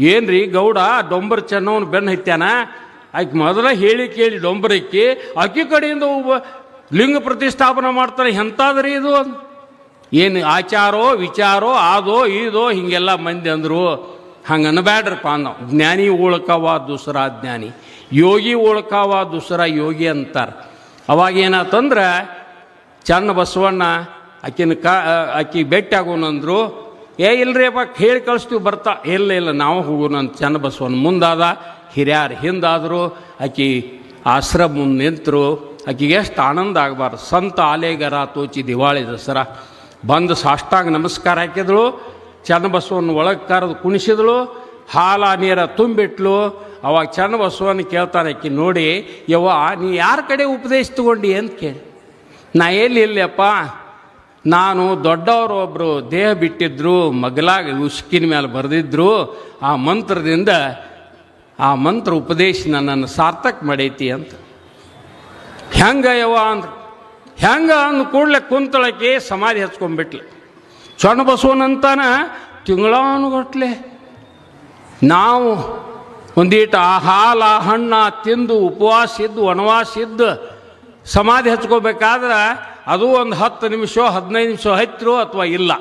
ಏನ್ರಿ ಗೌಡ ಡೊಂಬರ್ ಚೆನ್ನವನು ಬೆನ್ನು ಹತ್ಯಾನ? ಆಕೆ ಮೊದಲ ಹೇಳಿ ಕೇಳಿ ಡೊಂಬರಕ್ಕಿ ಆಕೆ ಕಡೆಯಿಂದ ಒಬ್ಬ ಲಿಂಗ ಪ್ರತಿಷ್ಠಾಪನೆ ಮಾಡ್ತಾರೆ, ಎಂತಾದ್ರಿ ಇದು? ಏನು ಆಚಾರೋ, ವಿಚಾರೋ, ಆದೋ ಇದೋ ಹಿಂಗೆಲ್ಲ ಮಂದಿ ಅಂದರು. ಹಂಗೆ ಅನ್ಬ್ಯಾಡ್ರಪ್ಪ ನಾವು ಜ್ಞಾನಿ ಉಳ್ಕವ ದುಸರ ಜ್ಞಾನಿ. ಯೋಗಿ ಉಳ್ಕವ ದುಸರ ಯೋಗಿ ಅಂತಾರೆ. ಅವಾಗ ಏನಾತಂದ್ರೆ, ಚನ್ನ ಬಸವಣ್ಣ ಆಕಿನ ಕಾ ಆಕಿ ಭೇಟಿ ಆಗೋಣಂದ್ರು ಏ, ಇಲ್ರಿ ಅಪ್ಪ ಹೇಳಿ ಕಳಿಸ್ತೀವಿ, ಬರ್ತಾ. ಇಲ್ಲ ಇಲ್ಲ, ನಾವು ಹೋಗು ಅಂತ ಚೆನ್ನ ಬಸವನ್ ಮುಂದಾದ. ಹಿರಿಯರು ಹಿಂದಾದರು, ಆಕಿ ಆಶ್ರಮ ಮುಂದೆ ನಿಂತರು. ಆಕಿಗೆ ಎಷ್ಟು ಆನಂದ ಆಗಬಾರ್ದು. ಸಂತ ಆಲೇಗರ ತೋಚಿ ದಿವಾಳಿ ದಸರಾ. ಬಂದು ಸಾಷ್ಟಾಂಗ ನಮಸ್ಕಾರ ಹಾಕಿದಳು ಚನ್ನಬಸವನ ಒಳಗೆ ಕರೆದು ಕುಣಿಸಿದಳು ಹಾಲ, ನೀರ ತುಂಬಿಟ್ಲು. ಅವಾಗ ಚನ್ನಬಸವನ ಕೇಳ್ತಾನೆ, ಆಕಿ, ನೋಡಿ, ಯವ್ವ, ನೀ ಯಾರ ಕಡೆ ಉಪದೇಶ ತಗೊಂಡಿ? ಅಂತ ಕೇಳಿ. ನಾ ಎಲ್ಲಿ ಇಲ್ಲಪ್ಪ ನಾನು ದೊಡ್ಡವರು ಒಬ್ಬರು ದೇಹ ಬಿಟ್ಟಿದ್ರು, ಮಗಲಾಗಿ ಉಸ್ಕಿನ ಮೇಲೆ ಬರೆದಿದ್ರು, ಆ ಮಂತ್ರದಿಂದ ಆ ಮಂತ್ರ ಉಪದೇಶ ನನ್ನನ್ನು ಸಾರ್ಥಕ ಮಾಡೈತಿ ಅಂತ. ಹೆಂಗ ಯವ್ವ ಅಂದ್ರೆ ಹೆಂಗ ಅಂದ ಕೂಡಲೇ ಕುಂತಳಕ್ಕೆ ಸಮಾಧಿ ಹಚ್ಕೊಂಡ್ಬಿಟ್ಲೆ. ಸಣ್ಣ ಬಸವನಂತಾನ ತಿಂಗಳಾನುಗಟ್ಲೆ ನಾವು ಒಂದೀಟ ಆ ಹಾಲ ಹಣ್ಣ ತಿಂದು, ಉಪವಾಸ ಇದ್ದು, ವನವಾಸ ಇದ್ದು ಸಮಾಧಿ ಹಚ್ಕೋಬೇಕಾದ್ರೆ ಅದು ಒಂದು ಹತ್ತು ನಿಮಿಷ, ಹದಿನೈದು ನಿಮಿಷ ಹತ್ತಿರೋ ಅಥವಾ ಇಲ್ಲ.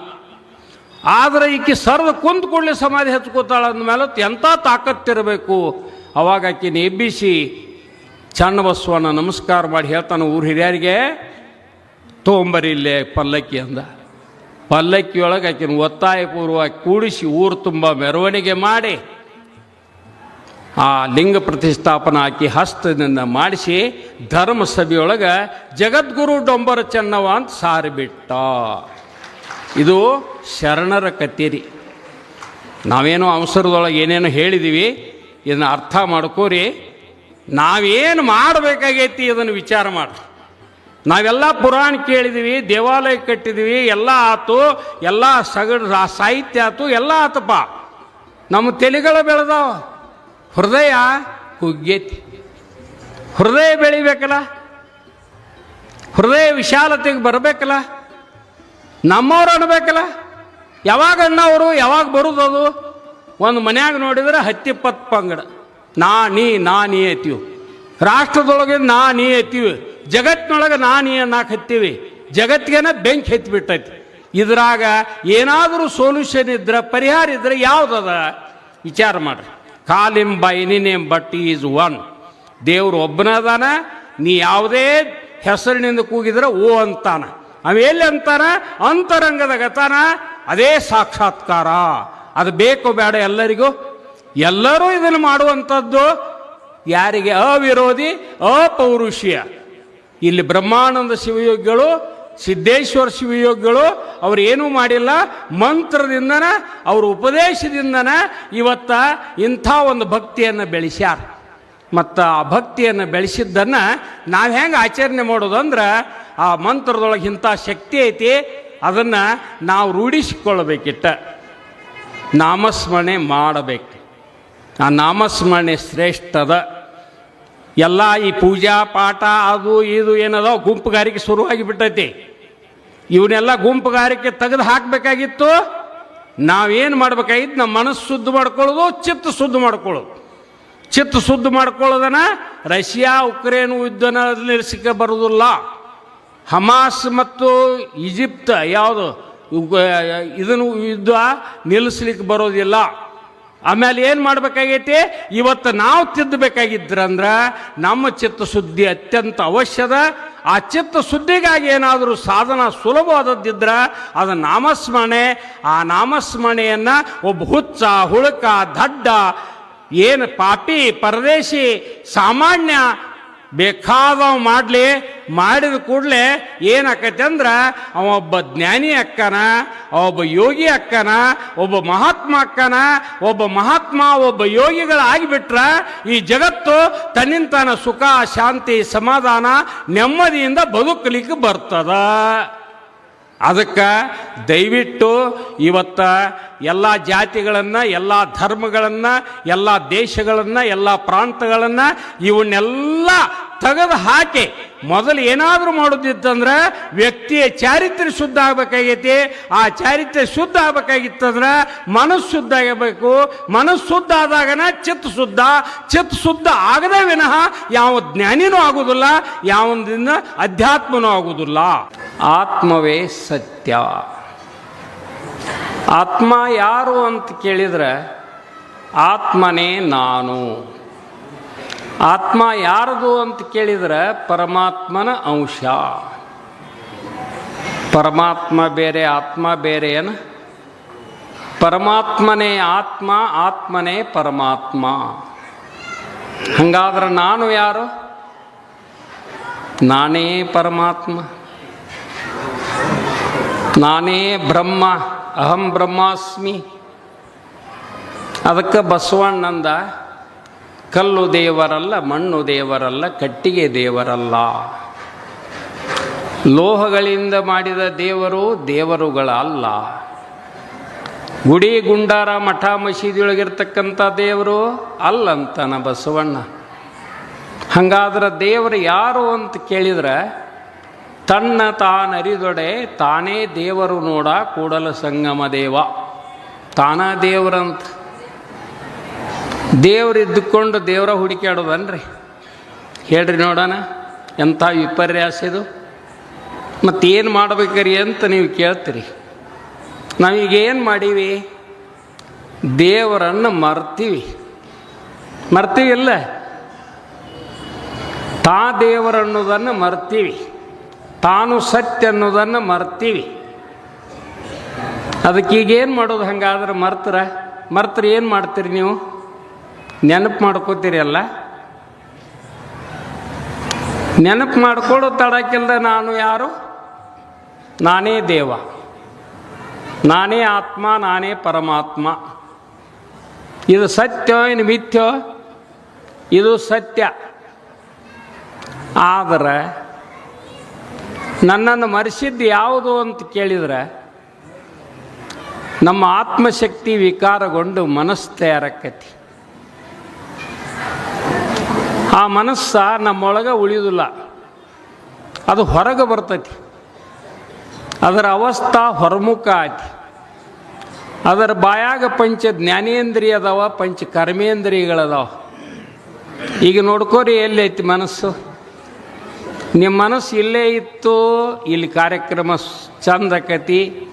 ಆದರೆ ಈಕೆ ಸರ್ದ ಕುಂತ ಕೂಡಲೇ ಸಮಾಧಿ ಹಚ್ಕೋತಾಳೆ ಅಂದಮೇಲೆ ಎಂಥ ತಾಕತ್ತಿರಬೇಕು? ಅವಾಗ ಆಕಿನ ಎಬ್ಬಿಸಿ ಚನ್ನಬಸವನ ನಮಸ್ಕಾರ ಮಾಡಿ ಹೇಳ್ತಾನೆ ಊರು ಹಿರಿಯರಿಗೆ ತೊಗೊಂಬರಿ ಇಲ್ಲೇ ಪಲ್ಲಕ್ಕಿ ಅಂದ. ಪಲ್ಲಕ್ಕಿಯೊಳಗೆ ಆಕಿನ ಒತ್ತಾಯಪೂರ್ವವಾಗಿ ಕೂಡಿಸಿ ಊರು ತುಂಬ ಮೆರವಣಿಗೆ ಮಾಡಿ. ಆ ಲಿಂಗ ಪ್ರತಿಷ್ಠಾಪನಾ ಹಾಕಿ ಹಸ್ತದಿಂದ ಮಾಡಿಸಿ ಧರ್ಮಸಭೆಯೊಳಗೆ ಜಗದ್ಗುರು ಡೊಂಬರ ಚೆನ್ನವ ಅಂತ ಸಾರಿಬಿಟ್ಟ. ಇದು ಶರಣರ ಕಥೆರಿ. ನಾವೇನೋ ಅವಸರದೊಳಗೆ ಏನೇನೋ ಹೇಳಿದ್ದೀವಿ ಇದನ್ನು ಅರ್ಥ ಮಾಡ್ಕೋರಿ. ನಾವೇನು ಮಾಡಬೇಕಾಗೈತಿ ಇದನ್ನು ವಿಚಾರ ಮಾಡಿ. ನಾವೆಲ್ಲ ಪುರಾಣ ಕೇಳಿದ್ದೀವಿ ದೇವಾಲಯ ಕಟ್ಟಿದ್ದೀವಿ ಎಲ್ಲ ಆತು, ಎಲ್ಲ ಸಗಡ್ ಸಾಹಿತ್ಯ ಆತು, ಎಲ್ಲ ಆತಪ್ಪ. ನಮ್ಮ ತೆಲಿಗಳ ಬೆಳೆದಾವ. ಹೃದಯ ಕುಗ್ಗೈತಿ. ಹೃದಯ ಬೆಳಿಬೇಕಲ್ಲ? ಹೃದಯ ವಿಶಾಲತೆಗೆ ಬರಬೇಕಲ್ಲ? ನಮ್ಮವ್ರು ಅನ್ಬೇಕಲ್ಲ? ಯಾವಾಗ ಅನ್ನೋರು ಯಾವಾಗ ಬರುದು ಅದು? ಒಂದು ಮನ್ಯಾಗ ನೋಡಿದ್ರೆ ಹತ್ತಿಪ್ಪತ್ತು ಪಂಗಡ. ನಾ, ನೀ ನಾ, ನೀ ಎತ್ತೀವಿ. ರಾಷ್ಟ್ರದೊಳಗೆ ನಾ, ನೀ ಎತ್ತೀವಿ. ಜಗತ್ತಿನೊಳಗೆ ನಾ, ನೀ ಅನ್ನಕ್ಕೆ ಹತ್ತೀವಿ. ಜಗತ್ತಿಗೆನ ಬೆಂಕಿ ಎತ್ತಿಬಿಟ್ಟೈತಿ ಇದ್ರಾಗ ಏನಾದರೂ ಸೊಲ್ಯೂಷನ್ ಇದ್ರೆ, ಪರಿಹಾರ ಇದ್ರೆ ಯಾವುದದ? ವಿಚಾರ ಮಾಡ್ರಿ. Calling by name but is one ದೇವ್ರು ಒಬ್ಬನದಾನ, ನೀ ಯಾವುದೇ ಹೆಸರಿನಿಂದ ಕೂಗಿದ್ರೆ ಓ ಅಂತಾನ. ಎಲ್ಲಿ ಅಂತಾನ? ಅಂತರಂಗದ ಗತಾನ. ಅದೇ ಸಾಕ್ಷಾತ್ಕಾರ. ಅದು ಬೇಕು ಬೇಡ ಎಲ್ಲರಿಗೂ? ಎಲ್ಲರೂ ಇದನ್ನು ಮಾಡುವಂಥದ್ದು. ಯಾರಿಗೆ ಅವಿರೋಧಿ, ಅಪೌರುಷೀಯ. ಇಲ್ಲಿ ಬ್ರಹ್ಮಾನಂದ ಶಿವಯೋಗಿಗಳು ಸಿದ್ದೇಶ್ವರ ಶಿವಯೋಗಿಗಳು ಅವ್ರು ಏನೂ ಮಾಡಿಲ್ಲ, ಮಂತ್ರದಿಂದನ, ಅವ್ರ ಉಪದೇಶದಿಂದನ ಇವತ್ತ ಇಂಥ ಒಂದು ಭಕ್ತಿಯನ್ನು ಬೆಳೆಸ್ಯಾರ. ಮತ್ತು ಆ ಭಕ್ತಿಯನ್ನು ಬೆಳೆಸಿದ್ದನ್ನು ನಾವು ಹೆಂಗೆ ಆಚರಣೆ ಮಾಡೋದು ಅಂದ್ರೆ ಆ ಮಂತ್ರದೊಳಗೆ ಇಂಥ ಶಕ್ತಿ ಐತಿ, ಅದನ್ನು ನಾವು ರೂಢಿಸಿಕೊಳ್ಬೇಕಿಟ್ಟ. ನಾಮಸ್ಮರಣೆ ಮಾಡಬೇಕು. ಆ ನಾಮಸ್ಮರಣೆ ಶ್ರೇಷ್ಠದ ಎಲ್ಲ ಈ ಪೂಜಾ ಪಾಠ ಅದು ಇದು ಏನದೋ ಗುಂಪುಗಾರಿಕೆ ಶುರುವಾಗಿ ಬಿಟ್ಟೈತಿ ಇವನ್ನೆಲ್ಲ ಗುಂಪುಗಾರಿಕೆ ತೆಗೆದು ಹಾಕಬೇಕಾಗಿತ್ತು. ನಾವೇನು ಮಾಡ್ಬೇಕಾಗಿತ್ತು? ನಮ್ಮ ಮನಸ್ಸು ಶುದ್ಧ ಮಾಡ್ಕೊಳ್ಳೋದು, ಚಿತ್ತ ಶುದ್ಧ ಮಾಡ್ಕೊಳ್ಳೋದು. ಚಿತ್ತ ಶುದ್ಧ ಮಾಡ್ಕೊಳ್ಳೋದನ್ನ ರಷ್ಯಾ, ಉಕ್ರೇನ್ ಯುದ್ಧನ ನಿಲ್ಲಿಸಕ್ಕೆ ಬರುವುದಿಲ್ಲ. ಹಮಾಸ್ ಮತ್ತು ಈಜಿಪ್ಟ್ ಯಾವುದು ಇದನ್ನು ಯುದ್ಧ ನಿಲ್ಲಿಸ್ಲಿಕ್ಕೆ ಬರೋದಿಲ್ಲ. ಆಮೇಲೆ ಏನು ಮಾಡಬೇಕಾಗೈತಿ? ಇವತ್ತು ನಾವು ತಿದ್ದಬೇಕಾಗಿದ್ರಂದ್ರೆ ನಮ್ಮ ಚಿತ್ತಶುದ್ಧಿ ಅತ್ಯಂತ ಅವಶ್ಯದ. ಆ ಚಿತ್ತ ಶುದ್ಧಿಗಾಗಿ ಏನಾದರೂ ಸಾಧನ ಸುಲಭವಾದದ್ದಿದ್ರೆ ಅದು ನಾಮಸ್ಮರಣೆ. ಆ ನಾಮಸ್ಮರಣೆಯನ್ನು ಒಬ್ಬ ಹುಚ್ಚ, ಹುಳುಕ, ದಡ್ಡ, ಏನು ಪಾಪಿ, ಪರದೇಶಿ, ಸಾಮಾನ್ಯ ಬೇಕಾದವ ಮಾಡಲಿ, ಮಾಡಿದ ಕೂಡಲೇ ಏನಾಕೈತೆ ಅಂದ್ರೆ, ಅವ ಒಬ್ಬ ಜ್ಞಾನಿ ಅಕ್ಕನ, ಒಬ್ಬ ಯೋಗಿ ಅಕ್ಕನ, ಒಬ್ಬ ಮಹಾತ್ಮ ಅಕ್ಕನ, ಒಬ್ಬ ಮಹಾತ್ಮ, ಒಬ್ಬ ಯೋಗಿಗಳಾಗಿಬಿಟ್ರ ಈ ಜಗತ್ತು ತನ್ನಿಂತಾನ ಸುಖ, ಶಾಂತಿ, ಸಮಾಧಾನ ನೆಮ್ಮದಿಯಿಂದ ಬದುಕಲಿಕ್ಕೆ ಬರ್ತದ. ಅದಕ್ಕೆ ದಯವಿಟ್ಟು ಇವತ್ತ ಎಲ್ಲ ಜಾತಿಗಳನ್ನು ಎಲ್ಲ ಧರ್ಮಗಳನ್ನು ಎಲ್ಲ ದೇಶಗಳನ್ನು ಎಲ್ಲ ಪ್ರಾಂತಗಳನ್ನು ಇವನ್ನೆಲ್ಲ ತೆಗೆದು ಹಾಕಿ ಮೊದಲು ಏನಾದರೂ ಮಾಡೋದಿತ್ತಂದ್ರೆ ವ್ಯಕ್ತಿಯ ಚಾರಿತ್ರ್ಯ ಶುದ್ಧ ಆಗಬೇಕಾಗೈತಿ. ಆ ಚಾರಿತ್ರ್ಯ ಶುದ್ಧ ಆಗಬೇಕಾಗಿತ್ತಂದ್ರೆ ಮನಸ್ಸು ಶುದ್ಧ ಆಗಬೇಕು. ಮನಸ್ಸು ಶುದ್ಧ ಆದಾಗನ ಚಿತ್ತ ಶುದ್ಧ. ಚಿತ್ತ ಶುದ್ಧ ಆಗದೇ ವಿನಃ ಯಾವ ಜ್ಞಾನಿನೂ ಆಗುವುದಿಲ್ಲ ಯಾವೊಂದಿಂದ ಅಧ್ಯಾತ್ಮನೂ ಆಗುವುದಿಲ್ಲ ಆತ್ಮವೇ ಸತ್ಯ. ಆತ್ಮ ಯಾರು ಅಂತ ಕೇಳಿದ್ರೆ ಆತ್ಮನೇ ನಾನು. ಆತ್ಮ ಯಾರದು ಅಂತ ಕೇಳಿದ್ರೆ ಪರಮಾತ್ಮನ ಅಂಶ. ಪರಮಾತ್ಮ ಬೇರೆ, ಆತ್ಮ ಬೇರೆ ಏನು? ಪರಮಾತ್ಮನೇ ಆತ್ಮ, ಆತ್ಮನೇ ಪರಮಾತ್ಮ. ಹಂಗಾದ್ರೆ ನಾನು ಯಾರು? ನಾನೇ ಪರಮಾತ್ಮ. ನಾನೇ ಬ್ರಹ್ಮ, ಅಹಂ ಬ್ರಹ್ಮಾಸ್ಮಿ. ಅದಕ್ಕೆ ಬಸವಣ್ಣಂದ ಕಲ್ಲು ದೇವರಲ್ಲ, ಮಣ್ಣು ದೇವರಲ್ಲ, ಕಟ್ಟಿಗೆ ದೇವರಲ್ಲ. ಲೋಹಗಳಿಂದ ಮಾಡಿದ ದೇವರು ದೇವರುಗಳಲ್ಲ. ಗುಡಿ ಗುಂಡಾರ ಮಠ ಮಸೀದಿಯೊಳಗಿರ್ತಕ್ಕಂಥ ದೇವರು ಅಲ್ಲಂತನ ಬಸವಣ್ಣ. ಹಂಗಾದ್ರೆ ದೇವರು ಯಾರು ಅಂತ ಕೇಳಿದ್ರೆ, ತನ್ನ ತಾನರಿದೊಡೆ ತಾನೇ ದೇವರು ನೋಡ ಕೂಡಲ ಸಂಗಮ ದೇವ. ತಾನ ದೇವರಂತ. ದೇವರಿದ್ದುಕೊಂಡು ದೇವರ ಹುಡುಕಾಡೋದನ್ರಿ ಹೇಳ್ರಿ ನೋಡೋಣ, ಎಂಥ ವಿಪರ್ಯಾಸ ಇದು. ಮತ್ತೇನು ಮಾಡ್ಬೇಕ್ರಿ ಅಂತ ನೀವು ಕೇಳ್ತೀರಿ. ನಾವೀಗ ಏನು ಮಾಡೀವಿ? ದೇವರನ್ನು ಮರ್ತೀವಿ. ಮರ್ತೀವಿ ಇಲ್ಲ? ತಾ ದೇವರನ್ನೋದನ್ನು ಮರ್ತೀವಿ. ತಾನು ಸತ್ಯ ಅನ್ನೋದನ್ನು ಮರ್ತೀವಿ. ಅದಕ್ಕೆ ಈಗ ಏನು ಮಾಡೋದು ಹಂಗಾದ್ರೆ ಮರ್ತರ? ಮರ್ತರ ಏನು ಮಾಡ್ತೀರಿ ನೀವು? ನೆನಪು ಮಾಡ್ಕೋತೀರಲ್ಲ ನೆನಪು ಮಾಡಿಕೊಳ್ಳೋ ತಡಕ್ಕಿಲ್ದ ನಾನು ಯಾರು? ನಾನೇ ದೇವ. ನಾನೇ ಆತ್ಮ, ನಾನೇ ಪರಮಾತ್ಮ. ಇದು ಸತ್ಯ ಏನು ಮಿಥ್ಯೋ? ಇದು ಸತ್ಯ. ಆದರೆ ನನ್ನನ್ನು ಮರೆಸಿದ್ದು ಯಾವುದು ಅಂತ ಕೇಳಿದರೆ ನಮ್ಮ ಆತ್ಮಶಕ್ತಿ ವಿಕಾರಗೊಂಡು ಮನಸ್ಸು ತಯಾರಕ್ಕತಿ ಆ ಮನಸ್ಸ ನಮ್ಮೊಳಗೆ ಉಳಿಯೋದಿಲ್ಲ. ಅದು ಹೊರಗೆ ಬರ್ತೈತಿ. ಅದರ ಅವಸ್ಥಾ ಹೊರಮುಖ ಆಯ್ತು. ಅದರ ಬಾಯಾಗ ಪಂಚ ಜ್ಞಾನೇಂದ್ರಿಯ ಅದಾವ ಪಂಚ ಕರ್ಮೇಂದ್ರಿಯಗಳದಾವ. ಈಗ ನೋಡ್ಕೋರಿ ಎಲ್ಲೈತಿ ಮನಸ್ಸು. ನಿಮ್ಮ ಮನಸ್ಸು ಇಲ್ಲೇ ಇತ್ತು, ಇಲ್ಲಿ ಕಾರ್ಯಕ್ರಮ ಚಂದ ಕತಿ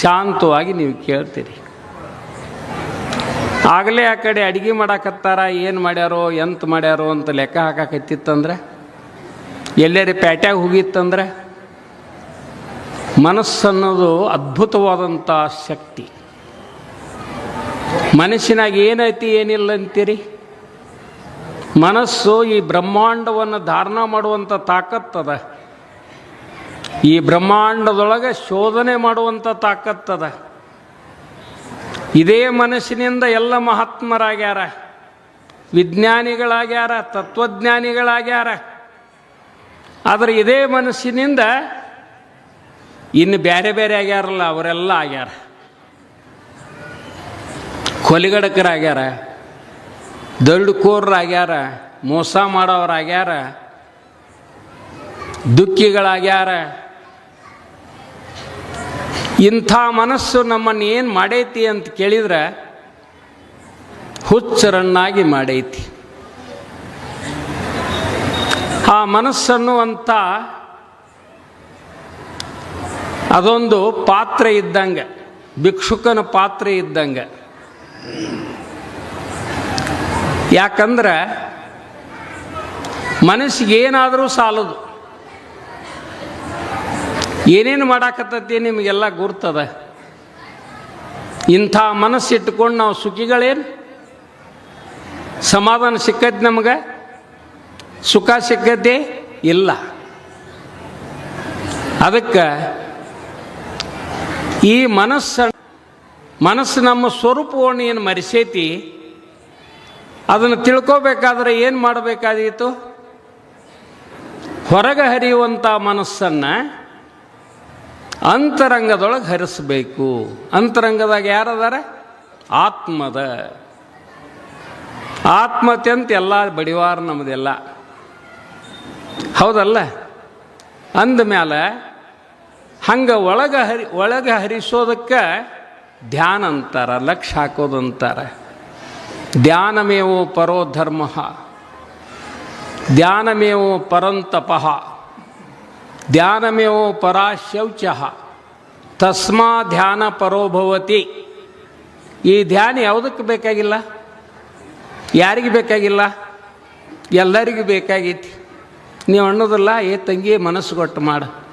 ಶಾಂತವಾಗಿ ನೀವು ಕೇಳ್ತೀರಿ. ಆಗಲೇ ಆ ಕಡೆ ಅಡುಗೆ ಮಾಡಾಕತ್ತಾರ, ಏನು ಮಾಡ್ಯಾರೋ, ಎಂತ ಮಾಡ್ಯಾರೋ ಅಂತ ಲೆಕ್ಕ ಹಾಕಾಕತ್ತಿತ್ತಂದ್ರೆ? ಎಲ್ಲರ ಪ್ಯಾಟ್ಯಾಗ ಹೋಗಿತ್ತಂದ್ರೆ? ಮನಸ್ಸನ್ನೋದು ಅದ್ಭುತವಾದಂಥ ಶಕ್ತಿ. ಮನಸ್ಸಿನಾಗ ಏನೈತಿ, ಏನಿಲ್ಲ ಅಂತೀರಿ? ಮನಸ್ಸು ಈ ಬ್ರಹ್ಮಾಂಡವನ್ನು ಧಾರಣ ಮಾಡುವಂಥ ತಾಕತ್ತದ. ಈ ಬ್ರಹ್ಮಾಂಡದೊಳಗೆ ಶೋಧನೆ ಮಾಡುವಂಥ ತಾಕತ್ತದ. ಇದೇ ಮನಸ್ಸಿನಿಂದ ಎಲ್ಲ ಮಹಾತ್ಮರಾಗ್ಯಾರ. ವಿಜ್ಞಾನಿಗಳಾಗ್ಯಾರ, ತತ್ವಜ್ಞಾನಿಗಳಾಗ್ಯಾರ. ಆದರೆ ಇದೇ ಮನಸ್ಸಿನಿಂದ ಇನ್ನು ಬೇರೆ ಬೇರೆ ಆಗ್ಯಾರಲ್ಲ, ಅವರೆಲ್ಲ ಆಗ್ಯಾರ. ಕೊಲಿಗಡಕರಾಗ್ಯಾರ ದಳ್ಳುಕೋರ್ರಾಗ್ಯಾರ ಮೋಸ ಮಾಡೋರಾಗ್ಯಾರ ದುಃಖಿಗಳಾಗ್ಯಾರ. ಇಂಥ ಮನಸ್ಸು ನಮ್ಮನ್ನು ಏನು ಮಾಡೈತಿ ಅಂತ ಕೇಳಿದ್ರೆ ಹುಚ್ಚರನ್ನಾಗಿ ಮಾಡೈತಿ. ಆ ಮನಸ್ಸನ್ನುವಂಥ ಅದೊಂದು ಪಾತ್ರೆ ಇದ್ದಂಗೆ, ಭಿಕ್ಷುಕನ ಪಾತ್ರೆ ಇದ್ದಂಗೆ. ಯಾಕಂದ್ರೆ ಮನಸ್ಸಿಗೆ ಏನಾದರೂ ಸಾಲದು. ಏನೇನು ಮಾಡಾಕತ್ತತಿ ನಿಮಗೆಲ್ಲ ಗುರ್ತದ? ಇಂಥ ಮನಸ್ಸಿಟ್ಕೊಂಡು ನಾವು ಸುಖಿಗಳೇನು? ಸಮಾಧಾನ ಸಿಕ್ಕೈತಿ ನಮಗೆ? ಸುಖ ಸಿಕ್ಕೈತಿ ಇಲ್ಲ. ಅದಕ್ಕೆ ಈ ಮನಸ್ಸು ಮನಸ್ಸು ನಮ್ಮ ಸ್ವರೂಪವನ್ನು ಏನು ಮರೆಸೈತಿ? ಅದನ್ನು ತಿಳ್ಕೋಬೇಕಾದ್ರೆ ಏನು ಮಾಡಬೇಕಾದೀತು? ಹೊರಗೆ ಹರಿಯುವಂಥ ಮನಸ್ಸನ್ನು ಅಂತರಂಗದೊಳಗೆ ಹರಿಸಬೇಕು. ಅಂತರಂಗದಾಗ ಯಾರದಾರ? ಆತ್ಮದ. ಆತ್ಮತ್ಯಂತ ಎಲ್ಲ ಬಡಿವಾರ ನಮ್ಮದೆಲ್ಲ ಹೌದಲ್ಲ? ಅಂದ ಮೇಲೆ ಹಂಗೆ ಒಳಗೆ ಹರಿ, ಒಳಗೆ ಹರಿಸೋದಕ್ಕೆ ಧ್ಯಾನ ಅಂತಾರೆ, ಲಕ್ಷ ಹಾಕೋದಂತಾರೆ ಧ್ಯಾನಮೇವೋ ಪರೋ ಧರ್ಮ. ಧ್ಯಾನಮೇವೋ ಪರಂತಪಃ. ಧ್ಯಾನಮೇವೋ ಪರಾಶೌಚ. ತಸ್ಮಾ ಧ್ಯಾನ ಪರೋಭವತಿ ಈ ಧ್ಯಾನ ಯಾವುದಕ್ಕೆ ಬೇಕಾಗಿಲ್ಲ? ಯಾರಿಗೆ ಬೇಕಾಗಿಲ್ಲ? ಎಲ್ಲರಿಗೂ ಬೇಕಾಗೈತಿ. ನೀವು ಅನ್ನೋದಿಲ್ಲ, ಏ ತಂಗಿ ಮನಸ್ಸು ಗೊಟ್ಟು ಮಾಡು.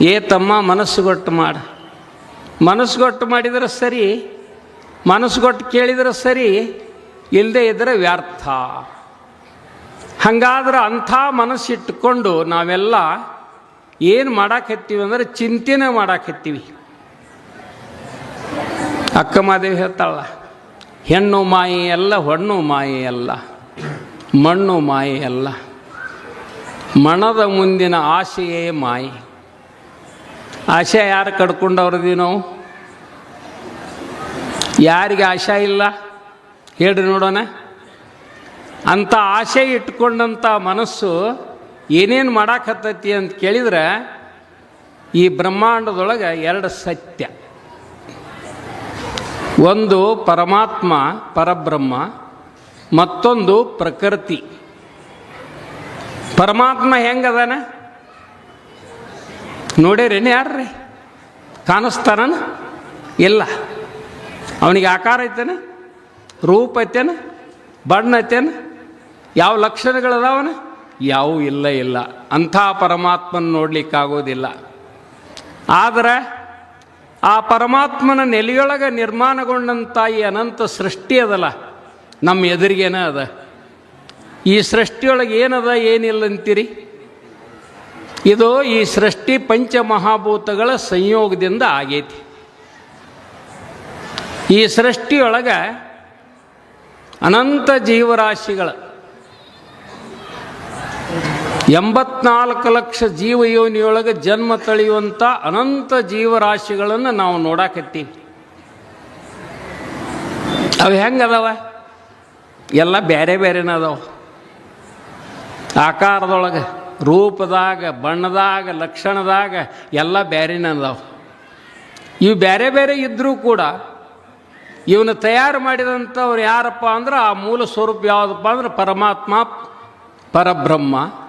ಏ ತಮ್ಮ ಮನಸ್ಸು ಗೊಟ್ಟು ಮಾಡು. ಮನಸ್ಸು ಗೊಟ್ಟು ಮಾಡಿದರೆ ಸರಿ ಮನಸ್ಸು ಗೊಟ್ಟು ಕೇಳಿದರೆ ಸರಿ ಇಲ್ಲದೆ ಇದ್ದರೆ ವ್ಯರ್ಥ. ಹಂಗಾದ್ರೆ ಅಂಥ ಮನಸ್ಸಿಟ್ಟುಕೊಂಡು ನಾವೆಲ್ಲ ಏನು ಮಾಡಕ್ಕೆ ಅಂದ್ರೆ ಚಿಂತೆನೇ ಮಾಡಾಕತ್ತೀವಿ ಅಕ್ಕ ಮಾದೇವಿ ಹೇಳ್ತಾಳ ಹೆಣ್ಣು ಮಾಯಿ ಎಲ್ಲ ಹೊಣ್ಣು ಮಾಯಿ ಅಲ್ಲ, ಮಣ್ಣು ಮಾಯಿ ಅಲ್ಲ, ಮಣದ ಮುಂದಿನ ಆಶೆಯೇ ಮಾಯಿ. ಆಶೆ ಯಾರು ಕಡ್ಕೊಂಡವ್ರದೀವಿ ನಾವು? ಯಾರಿಗೆ ಆಶೆ ಇಲ್ಲ? ಹೇಳ್ರಿ ನೋಡೋಣ. ಅಂಥ ಆಶೆ ಇಟ್ಕೊಂಡಂಥ ಮನಸ್ಸು ಏನೇನು ಮಾಡಾಕತ್ತೈತಿ ಅಂತ ಕೇಳಿದ್ರೆ ಈ ಬ್ರಹ್ಮಾಂಡದೊಳಗೆ ಎರಡು ಸತ್ಯ. ಒಂದು ಪರಮಾತ್ಮ, ಪರಬ್ರಹ್ಮ, ಮತ್ತೊಂದು ಪ್ರಕೃತಿ. ಪರಮಾತ್ಮ ಹೆಂಗದಾನ? ನೋಡಿರೇನು ಯಾರ್ರಿ? ಕಾಣಿಸ್ತಾನ ಇಲ್ಲ. ಅವನಿಗೆ ಆಕಾರ ಐತೇನು? ರೂಪ ಐತೇನು? ಬಣ್ಣ ಐತೇನು? ಯಾವ ಲಕ್ಷಣಗಳದಾವನ? ಯಾವ ಇಲ್ಲ ಇಲ್ಲ. ಅಂಥ ಪರಮಾತ್ಮನ ನೋಡಲಿಕ್ಕಾಗೋದಿಲ್ಲ. ಆದರೆ ಆ ಪರಮಾತ್ಮನ ನೆಲೆಯೊಳಗೆ ನಿರ್ಮಾಣಗೊಂಡಂಥ ಈ ಅನಂತ ಸೃಷ್ಟಿ ಅದಲ್ಲ. ನಮ್ಮ ಎದುರಿಗೇನ ಅದ. ಈ ಸೃಷ್ಟಿಯೊಳಗೆ ಏನದ ಏನಿಲ್ಲ ಅಂತೀರಿ ಇದು ಈ ಸೃಷ್ಟಿ ಪಂಚಮಹಾಭೂತಗಳ ಸಂಯೋಗದಿಂದ ಆಗೈತಿ. ಈ ಸೃಷ್ಟಿಯೊಳಗೆ ಅನಂತ ಜೀವರಾಶಿಗಳ ಎಂಬತ್ನಾಲ್ಕು ಲಕ್ಷ ಜೀವ ಯೋನಿಯೊಳಗೆ ಜನ್ಮ ತಳಿಯುವಂಥ ಅನಂತ ಜೀವರಾಶಿಗಳನ್ನು ನಾವು ನೋಡಾಕತ್ತೀವಿ ಅವು ಹೆಂಗದಾವ ಎಲ್ಲ ಬೇರೆ ಬೇರೆನ ಅದಾವ. ಆಕಾರದೊಳಗೆ, ರೂಪದಾಗ, ಬಣ್ಣದಾಗ, ಲಕ್ಷಣದಾಗ ಎಲ್ಲ ಬೇರೆನ ಅದಾವ. ಇವು ಬೇರೆ ಬೇರೆ ಇದ್ದರೂ ಕೂಡ ಇವನು ತಯಾರು ಮಾಡಿದಂಥವ್ರು ಯಾರಪ್ಪ ಅಂದ್ರೆ ಆ ಮೂಲ ಸ್ವರೂಪ ಯಾವುದಪ್ಪ ಅಂದ್ರೆ ಪರಮಾತ್ಮ, ಪರಬ್ರಹ್ಮ.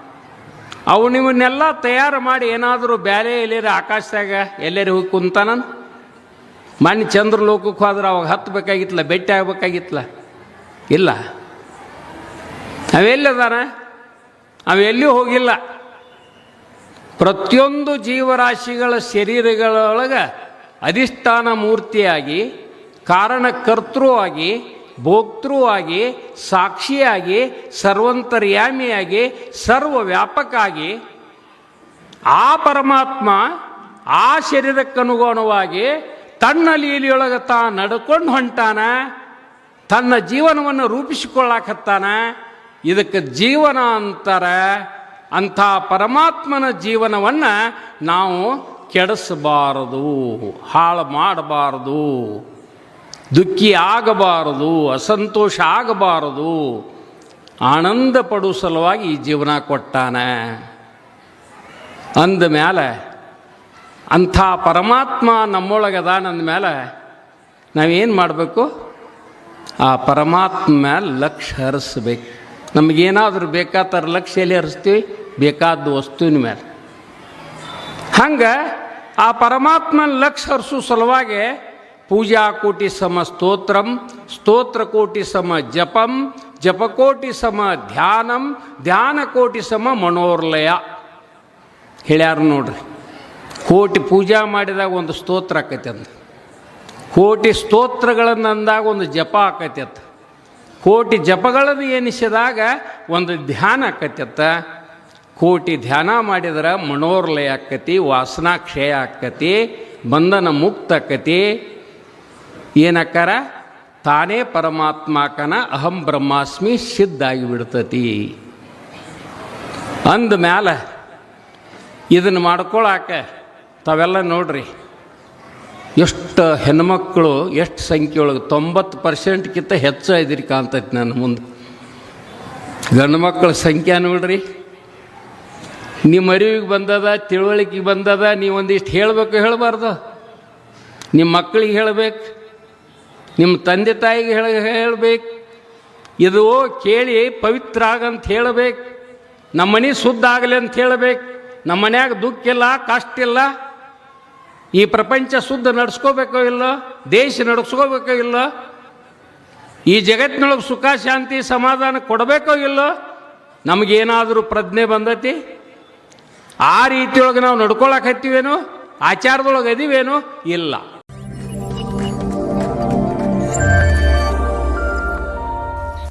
ಅವನು ನಿಮ್ಮನ್ನೆಲ್ಲ ತಯಾರು ಮಾಡಿ ಏನಾದರೂ ಬೇರೆ ಎಲ್ಲಿರ ಆಕಾಶದಾಗ ಎಲ್ಲರಿ ಹೋಗಿ ಕುಂತಾನ? ಮಣ್ಣು ಚಂದ್ರ ಲೋಕಕ್ಕೆ ಹೋದ್ರೆ ಅವಾಗ ಹತ್ತಬೇಕಾಗಿತ್ತಲ್ಲ ಭೇಟಿ ಆಗ್ಬೇಕಾಗಿತ್ತಲ್ಲ? ಇಲ್ಲ. ಅವೆಲ್ಲದಾನ ಅವೆಲ್ಲೂ ಹೋಗಿಲ್ಲ. ಪ್ರತಿಯೊಂದು ಜೀವರಾಶಿಗಳ ಶರೀರಗಳೊಳಗೆ ಅಧಿಷ್ಠಾನ ಮೂರ್ತಿಯಾಗಿ, ಕಾರಣಕರ್ತೃವಾಗಿ ಭೋಕ್ತೃವಾಗಿ, ಸಾಕ್ಷಿಯಾಗಿ, ಸರ್ವಂತರ್ಯಾಮಿಯಾಗಿ ಸರ್ವವ್ಯಾಪಕಾಗಿ ಆ ಪರಮಾತ್ಮ ಆ ಶರೀರಕ್ಕನುಗುಣವಾಗಿ ತನ್ನ ಲೀಲಿಯೊಳಗೆ ತಾ ನಡ್ಕೊಂಡು ಹೊಂಟಾನ, ತನ್ನ ಜೀವನವನ್ನು ರೂಪಿಸಿಕೊಳ್ಳಾಕತ್ತಾನ. ಇದಕ್ಕೆ ಜೀವನ ಅಂತಾರೆ ಅಂಥ ಪರಮಾತ್ಮನ ಜೀವನವನ್ನು ನಾವು ಕೆಡಿಸಬಾರದು, ಹಾಳು ಮಾಡಬಾರದು. ದುಃಖಿ ಆಗಬಾರದು, ಅಸಂತೋಷ ಆಗಬಾರದು, ಆನಂದ ಪಡೋ ಸಲುವಾಗಿ ಈ ಜೀವನ ಕೊಟ್ಟಾನೆ. ಅಂದ ಮೇಲೆ ಅಂಥ ಪರಮಾತ್ಮ ನಮ್ಮೊಳಗದಾನ ಅಂದಮೇಲೆ ನಾವೇನು ಮಾಡಬೇಕು? ಆ ಪರಮಾತ್ಮ ಮೇಲೆ ಲಕ್ಷ್ಯ ಹರಿಸ್ಬೇಕು. ನಮಗೇನಾದರೂ ಬೇಕಾತರ ಲಕ್ಷ್ಯ ಎಲ್ಲಿ ಹರಿಸ್ತೀವಿ? ಬೇಕಾದ ವಸ್ತುವಿನ ಮೇಲೆ ಹಂಗೆ ಆ ಪರಮಾತ್ಮನ ಲಕ್ಷ ಹರಿಸೋ ಸಲುವಾಗಿ ಪೂಜಾ ಕೋಟಿ ಸಮ ಸ್ತೋತ್ರಂ ಸ್ತೋತ್ರ ಕೋಟಿ ಸಮ ಜಪಂ ಜಪಕೋಟಿ ಸಮ ಧ್ಯಾನಂ ಧ್ಯಾನ ಕೋಟಿ ಸಮ ಮನೋರ್ಲಯ ಹೇಳ್ಯಾರು ನೋಡ್ರಿ, ಕೋಟಿ ಪೂಜಾ ಮಾಡಿದಾಗ ಒಂದು ಸ್ತೋತ್ರ ಆಕೈತೆ ಅಂತ ಕೋಟಿ ಸ್ತೋತ್ರಗಳನ್ನು ಅಂದಾಗ ಒಂದು ಜಪ ಆಕೈತೆ ಅಂತ. ಕೋಟಿ ಜಪಗಳನ್ನು ಎನಿಸಿದಾಗ ಒಂದು ಧ್ಯಾನ ಆಕತ್ಯತ್ತ ಕೋಟಿ ಧ್ಯಾನ ಮಾಡಿದ್ರೆ ಮನೋರ್ಲಯ ಆಕತಿ ವಾಸನಾ ಆಕತಿ, ಬಂಧನ ಮುಕ್ತ ಆಕತಿ ಏನಕ್ಕಾರ ತಾನೇ ಪರಮಾತ್ಮಾಕನ ಅಹಂ ಬ್ರಹ್ಮಾಸ್ಮಿ ಸಿದ್ಧಾಗಿ ಬಿಡ್ತತಿ. ಅಂದ ಮ್ಯಾಲ ಇದನ್ನು ಮಾಡ್ಕೊಳಾಕ ತಾವೆಲ್ಲ ನೋಡ್ರಿ, ಎಷ್ಟು ಹೆಣ್ಮಕ್ಳು, ಎಷ್ಟು ಸಂಖ್ಯೆ ಒಳಗೆ ತೊಂಬತ್ತು ಪರ್ಸೆಂಟ್ಗಿಂತ ಹೆಚ್ಚು ಇದ್ರಿ ಕಾಣ್ತೈತಿ ನನ್ನ ಮುಂದೆ. ಗಂಡು ಮಕ್ಕಳ ಸಂಖ್ಯೆ ನೋಡ್ರಿ, ನಿಮ್ಮ ಅರಿವಿಗೆ ಬಂದದ, ತಿಳುವಳಿಕೆಗೆ ಬಂದದ ನೀವು ಒಂದಿಷ್ಟು ಹೇಳಬೇಕು ಹೇಳಬಾರ್ದು. ನಿಮ್ಮ ಮಕ್ಕಳಿಗೆ ಹೇಳಬೇಕು ನಿಮ್ಮ ತಂದೆ ತಾಯಿಗೆ ಹೇಳ ಹೇಳಬೇಕು. ಇದು ಕೇಳಿ ಪವಿತ್ರ ಆಗಂತ ಹೇಳಬೇಕು. ನಮ್ಮ ಮನೆ ಶುದ್ಧ ಆಗಲಿ ಅಂತ ಹೇಳಬೇಕು. ನಮ್ಮ ಮನ್ಯಾಗ ದುಃಖ ಇಲ್ಲ, ಕಷ್ಟ ಇಲ್ಲ. ಈ ಪ್ರಪಂಚ ಶುದ್ಧ ನಡ್ಸ್ಕೋಬೇಕೋ ಇಲ್ಲೋ, ದೇಶ ನಡ್ಸ್ಕೋಬೇಕೋ ಇಲ್ಲೋ, ಈ ಜಗತ್ತಿನೊಳಗೆ ಸುಖ, ಶಾಂತಿ, ಸಮಾಧಾನ ಕೊಡಬೇಕೋ ಇಲ್ಲೋ, ನಮಗೇನಾದರೂ ಪ್ರಜ್ಞೆ ಬಂದತಿ? ಆ ರೀತಿಯೊಳಗೆ ನಾವು ನಡ್ಕೊಳಕತ್ತೀವೇನೋ ಆಚಾರದೊಳಗೆ ಅದೀವೇನೋ? ಇಲ್ಲ.